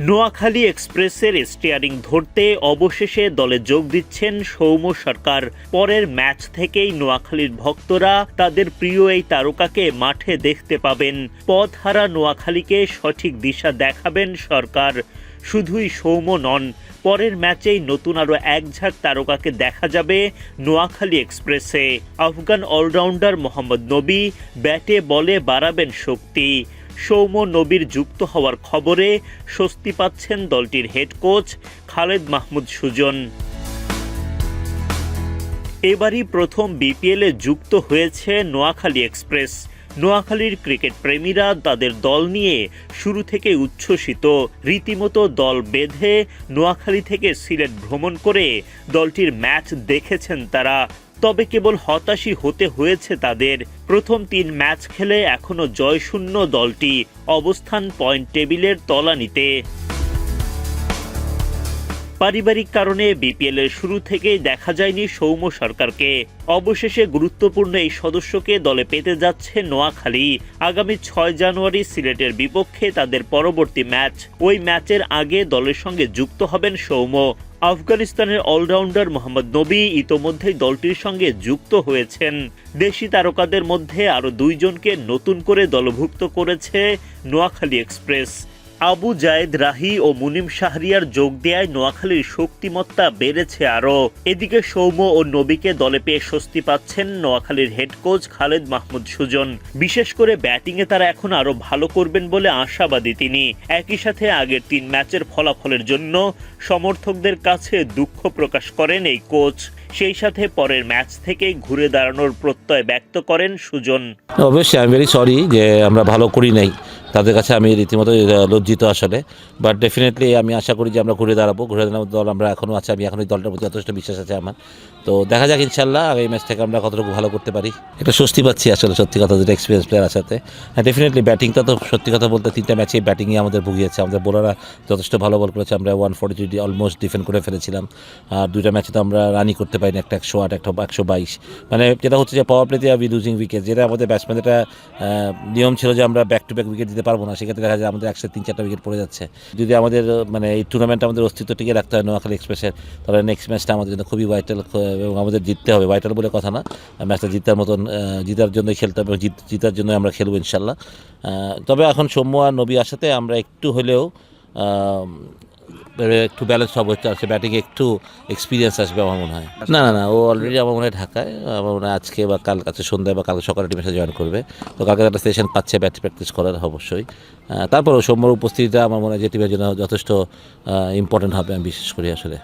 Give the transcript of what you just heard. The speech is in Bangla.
নোয়াখালী এক্সপ্রেসের স্টিয়ারিং ধরতে অবশেষে দলে যোগ দিচ্ছেন সৌম্য সরকার। পরের ম্যাচ থেকেই নোয়াখালীর ভক্তরা তাদের প্রিয় এই তারকাকে মাঠে দেখতে পাবেন। পথহারা নোয়াখালীকে সঠিক দিশা দেখাবেন সরকার। শুধুই সৌম্য নন, পরের ম্যাচেই নতুন আরও এক ঝাঁক তারকাকে দেখা যাবে নোয়াখালী এক্সপ্রেসে। আফগান অলরাউন্ডার মোহাম্মদ নবী ব্যাটে বলে বাড়াবেন শক্তি। সৌম্য নবীর যুক্ত হওয়ার খবরে স্বস্তি পাচ্ছেন দলটির হেড কোচ খালেদ মাহমুদ সুজন। এবারই প্রথম বিপিএলে যুক্ত হয়েছে নোয়াখালী এক্সপ্রেস। নোয়াখালীর ক্রিকেট প্রেমীরা তাদের দল নিয়ে শুরু থেকে উচ্ছ্বসিত। রীতিমতো দল বেঁধে নোয়াখালী থেকে সিলেট ভ্রমণ করে দলটির ম্যাচ দেখেছেন তারা। তবে কেবল হতাশই হতে হয়েছে তাদের। প্রথম তিন ম্যাচ খেলে এখনও জয়শূন্য দলটি অবস্থান পয়েন্ট টেবিলের তলানিতে পারিবারিক কারণে বিপিএল এর শুরু থেকেই দেখা যায়নি সৌম্য সরকারকে। অবশেষে গুরুত্বপূর্ণ এই সদস্যকে দলে পেতে যাচ্ছে নোয়াখালী। আগামী ছয় জানুয়ারি সিলেটের বিপক্ষে তাদের পরবর্তী ম্যাচ। ওই ম্যাচের আগে দলের সঙ্গে যুক্ত হবেন সৌম্য। আফগানিস্তানের অলরাউন্ডার মোহাম্মদ নবী ইতোমধ্যেই দলটির সঙ্গে যুক্ত হয়েছেন। দেশি তারকাদের মধ্যে আরও দুইজনকে নতুন করে দলভুক্ত করেছে নোয়াখালী এক্সপ্রেস। আবু জায়েদ রাহি ও মুনিম শাহরিয়ার যোগ দেয়ায় নোয়াখালীর শক্তিমত্তা বেড়েছে আরও। এদিকে সৌম্য ও নবীকে দলে পেয়ে স্বস্তি পাচ্ছেন নোয়াখালীর হেড কোচ খালেদ মাহমুদ সুজন। বিশেষ করে ব্যাটিংয়ে তারা এখন আরও ভালো করবেন বলে আশাবাদী তিনি। একই সাথে আগের তিন ম্যাচের ফলাফলের জন্য সমর্থকদের কাছে দুঃখ প্রকাশ করেন এই কোচ সেই সাথে পরের ম্যাচ থেকে ঘুরে দাঁড়ানোর প্রত্যয় ব্যক্ত করেন সুজন। অবশ্যই, আমি ভেরি সরি যে আমরা ভালো করি নাই। তাদের কাছে আমি রীতিমতো লজ্জিত আসলে। বাট ডেফিনেটলি আমি আশা করি যে আমরা ঘুরে দাঁড়াবো। ঘুরে দাঁড়াবো দল আমরা এখনও আছে। আমি এখন এই দলটার প্রতি যথেষ্ট বিশ্বাস আছে আমার। তো দেখা যাক ইনশাল্লাহ আগামী ম্যাচ থেকে আমরা কতটুকু ভালো করতে পারি। এটা স্বস্তি পাচ্ছি আসলে, সত্যি কথা, যেটা এক্সপিরিয়েন্স প্লেয়ার সাথে। হ্যাঁ ডেফিনেটলি ব্যাটিংটা তো সত্যি কথা বলতে তিনটা ম্যাচে ব্যাটিংয়ে আমাদের ভুগিয়েছে। আমাদের বোলাররা যথেষ্ট ভালো বল করেছে। আমরা one forty three almost defend করে ফেলেছিলাম। আর দুইটা ম্যাচে তো আমরা রানই করতে পারিনি। একটা একশো আট, একটা একশো বাইশ। মানে যেটা হচ্ছে যে পাওয়ার প্লেতে আবি লুজিং উইকেট যেটা আমাদের ব্যাটসম্যানের একটা নিয়ম ছিল যে আমরা ব্যাক টু ব্যাক উইকেট দিতে পারব না। সেক্ষেত্রে দেখা যায় আমাদের একসাথে তিন, চারটা উইকেট পড়ে যাচ্ছে। যদি আমাদের মানে এই টুর্নামেন্ট আমাদের অস্তিত্ব টিকে রাখতে হয় নোয়াখালী এক্সপ্রেসের তাহলে নেক্সট ম্যাচটা আমাদের জন্য খুবই ভাইটাল এবং আমাদের জিততে হবে। ভাইটাল বলে কথা না। ম্যাচটা জিতার মতন জিতার জন্যই খেলতে হবে জিত- জিতার জন্যই আমরা খেলব ইনশাল্লাহ তবে এখন সৌম্য আর নবী আসাতে আমরা একটু হলেও একটু ব্যালেন্স হবে আছে ব্যাটিংয়ে একটু এক্সপিরিয়েন্স আসবে আমার মনে হয়। না না না, ও অলরেডি আমার মনে হয় ঢাকায়, আমার মনে হয় আজকে বা কাল কাছে সন্ধ্যায় বা কালকে সকালে টিমের সাথে জয়েন করবে। তো কালকে একটা সেশন পাচ্ছে ব্যাট প্র্যাকটিস করার, অবশ্যই। তারপর সৌম্যর উপস্থিতিটা আমার মনে হয় যে টিমের জন্য যথেষ্ট ইম্পর্টেন্ট হবে আমি বিশ্বাস করি আসলে।